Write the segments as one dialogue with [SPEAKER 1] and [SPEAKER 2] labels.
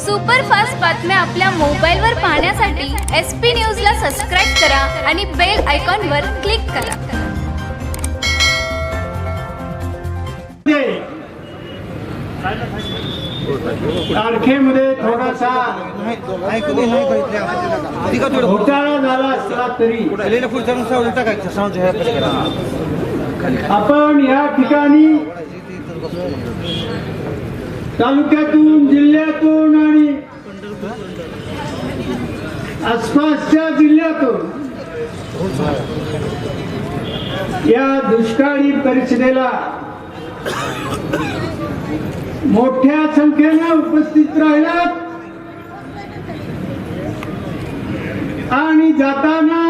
[SPEAKER 1] Superfast बातम्या आपल्या मोबाईलवर पाहण्यासाठी एस पी न्यूजला सबस्क्राईब करा आणि बेल आयकॉनवर क्लिक करा.
[SPEAKER 2] तारखेमध्ये थोडासा घोटाळा झाला असला तरी आपण या ठिकाणी तालुक्यातून जिल्ह्यातून आणि आसपासच्या जिल्ह्यातून या दुष्काळी परिषदेला मोठ्या संख्येने उपस्थित राहिलात. आणि जाताना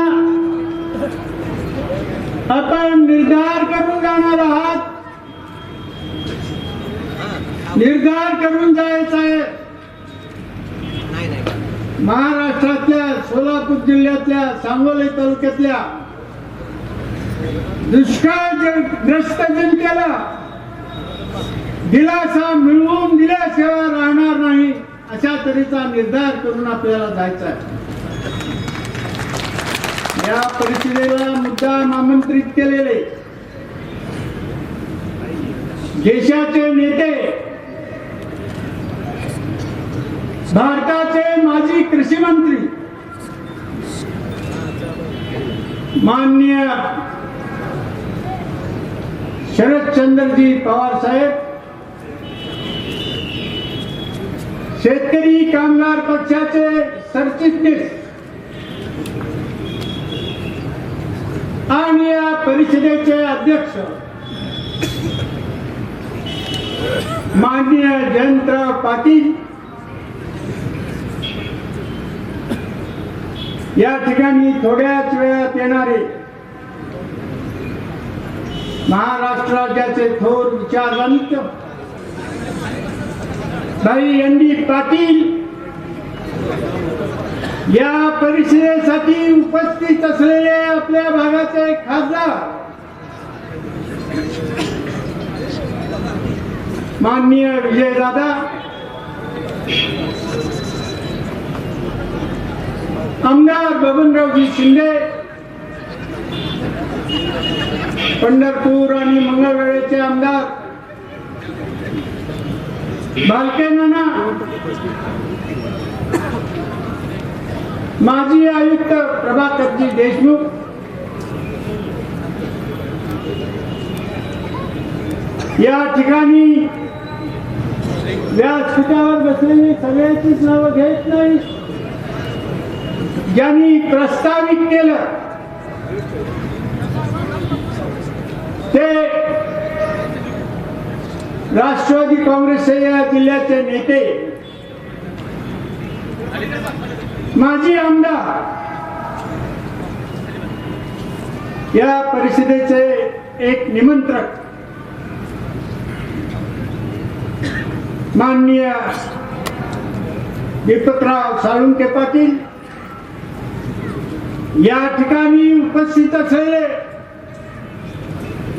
[SPEAKER 2] आपण निर्धार करून जाणार आहात निर्धार करून जायचा आहे. महाराष्ट्रातल्या सोलापूर जिल्ह्यातल्या सांगोली तालुक्यातल्या दुष्काळग्रस्त जनतेला दिलासा मिळवून दिल्याशिवाय राहणार नाही अशा तऱ्हेचा निर्धार करून आपल्याला जायचा आहे. या परिषदेला मुद्दाम आमंत्रित केलेले. देशाचे नेते भारताचे माजी कृषी मंत्री. माननीय शरदचंद्रजी पवार साहेब. शेतकरी कामगार पक्षाचे सरचिटणीस. आणि या परिषदेचे अध्यक्ष. माननीय जयंतराव पाटील. या ठिकाणी थोड्याच वेळात येणारे महाराष्ट्र राज्याचे थोर विचारवंत भाई एन डी पाटील या परिषदेसाठी उपस्थित असलेले आपल्या भागाचे खासदार माननीय विजयदादा आमदार बबनरावजी शिंदे पंढरपूर आणि मंगळवेळेचे आमदार बालके माजी आयुक्त प्रभाकरजी देशमुख या ठिकाणी व्यासपीठावर बसलेली सगळ्याचीच नावं घेत नाही ज्यांनी प्रस्तावित केलं ते राष्ट्रवादी काँग्रेसचे या जिल्ह्याचे नेते. माजी आमदार या परिषदेचे एक निमंत्रक माननीय दीपकराव साळुंके पाटील या ठिकाणी उपस्थित असलेले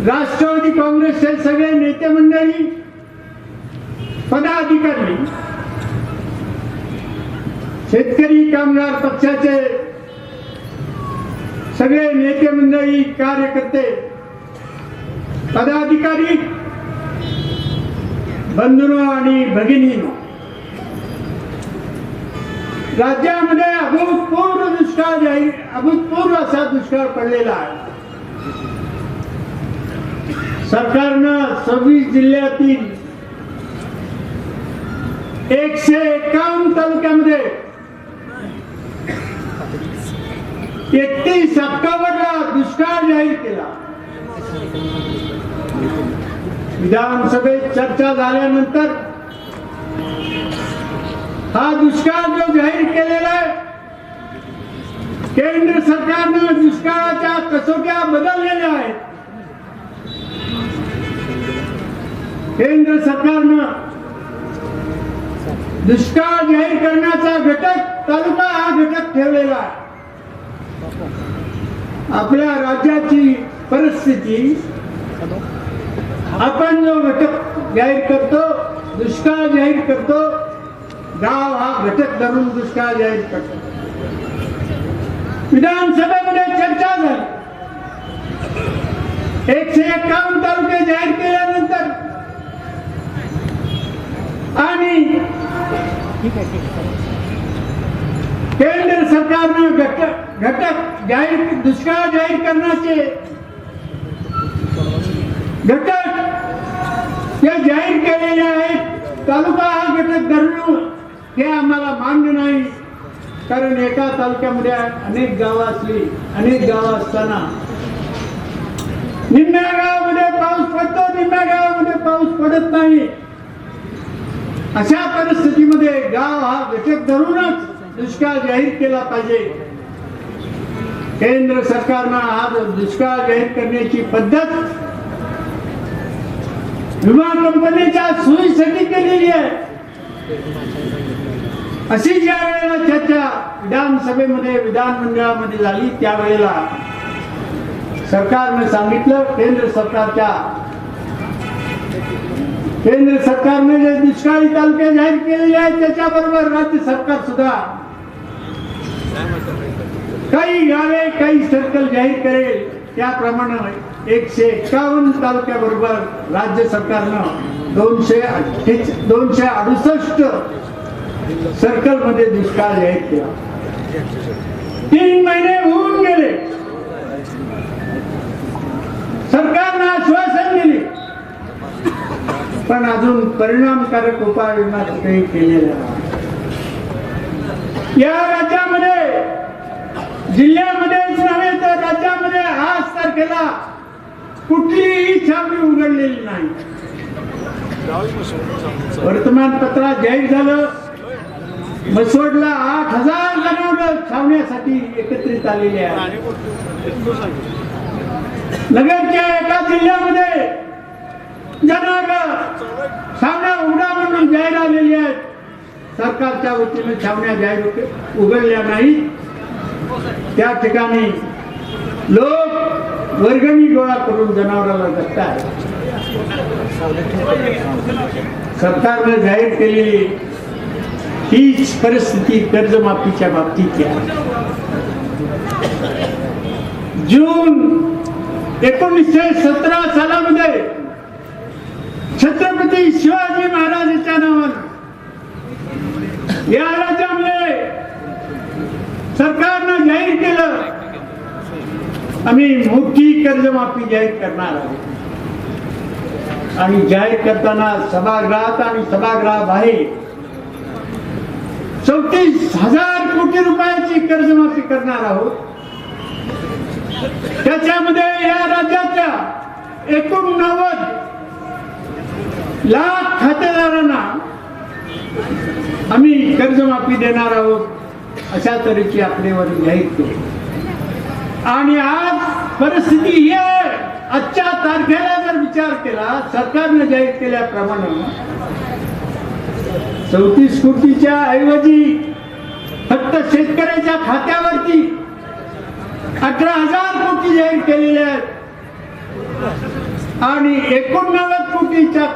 [SPEAKER 2] राष्ट्रवादी काँग्रेसचे सगळे नेते मंडळी पदाधिकारी शेतकरी कामगार पक्षाचे सगळे नेते मंडळी कार्यकर्ते पदाधिकारी बंधूंनो आणि भगिनी राज्यामध्ये अभूतपूर्व दुष्काळ जाहीर अभूतपूर्व असा दुष्काळ पडलेला आहे. सरकारनं सव्वीस जिल्ह्यातील एकशे एकावन्न तालुक्यामध्ये एकतीस ऑक्टोबरला दुष्काळ जाहीर केला. विधानसभेत चर्चा झाल्यानंतर हा दुष्काळ जो जाहीर केलेला आहे केंद्र सरकारनं दुष्काळाच्या कसोट्या बदललेल्या आहेत. केंद्र सरकारनं दुष्काळ जाहीर करण्याचा घटक तालुका हा घटक ठेवलेला आहे. आपल्या राज्याची परिस्थिती आपण जो घटक जाहीर करतो दुष्काळ जाहीर करतो गाव हा घटक धरून दुष्काळ जाहीर करतो. विधानसभेमध्ये चर्चा झाली. एकशे एकावन्न तालुके जाहीर केल्यानंतर आणि केंद्र सरकारनं घटक घटक जाहीर दुष्काळ जाहीर करण्याचे घटक हे जाहीर केलेले आहेत तालुका हा घटक धरून हे आम्हाला मान्य नाही. कारण एका तालुक्यामध्ये अनेक गावं असली अनेक गावं असताना निम्म्या गावामध्ये पाऊस पडतो निम्म्या गावामध्ये पाऊस पडत नाही. अशा परिस्थितीमध्ये गाव हा घटक धरूनच दुष्काळ जाहीर केला पाहिजे. केंद्र सरकारनं हा दुष्काळ जाहीर करण्याची पद्धत विमा कंपनीच्या सोयीसाठी केलेली आहे. अशी ज्या वेळेला चर्चा विधानसभेमध्ये विधानमंडळामध्ये झाली त्यावेळेला सरकारने सांगितलं केंद्र सरकारच्या केंद्र सरकारने जे दुष्काळी तालुके जाहीर केलेले आहेत त्याच्याबरोबर राज्य सरकार सुद्धा काही गावे काही सर्कल जाहीर करेल त्याप्रमाणे एकशे एकावन्न तालुक्याबरोबर राज्य सरकारनं दोनशे अठ्ठेच दोनशे अडुसष्ट सर्कलमध्ये दुष्काळ जाहीर केला तीन महिने होऊन गेले. सरकारनं आश्वासन दिले. पण अजून परिणामकारक उपाययोजना कुठेही केलेल्या या राज्यामध्ये जिल्ह्यामध्येच नव्हे तर राज्यामध्ये आज तारखेला कुठलीही छावणी उघडलेली नाही. वर्तमानपत्रात जाहीर झालं. मसोडला आठ हजार जनावर छावण्यासाठी एकत्रित आलेले आहेत. नगरच्या एका जिल्ह्यामध्ये जनावर छावण्या उघडा म्हणून जाहीर आलेली आहेत. सरकारच्या वतीने छावण्या जाहीर उघडल्या नाही त्या ठिकाणी लोक वर्गणी गोळा करून जनावराला जगतात सरकारनं जाहीर केलेली हीच परिस्थिती कर्जमाफीच्या बाबतीत जून एकोणीसशे सतरा सालामध्ये छत्रपती शिवाजी महाराजांच्या नावानं या राज्यामध्ये सरकारनं जाहीर केलं. आम्ही मोठी कर्जमाफी जाहीर करणार आहोत. आणि जाहीर करताना सभागृहात आणि सभागृहाबाहेर चौतीस हजार कोटी रुपयाची कर्जमाफी करणार आहोत. त्याच्यामध्ये या राज्याच्या एकोणनव्वद लाख खातेदारांना आम्ही कर्जमाफी देणार आहोत अशा तऱ्हेची आकडेवारी जाहीर करू आणि आज परिस्थिती ही आहे. आजच्या तारखेला जर विचार केला सरकारने जाहीर केल्याप्रमाणे चौतीस कोटीच्या ऐवजी फक्त शेतकऱ्याच्या खात्यावरती अठरा हजार कोटी जाहीर केलेले आहेत. आणि एकोणनव्वद कोटीच्या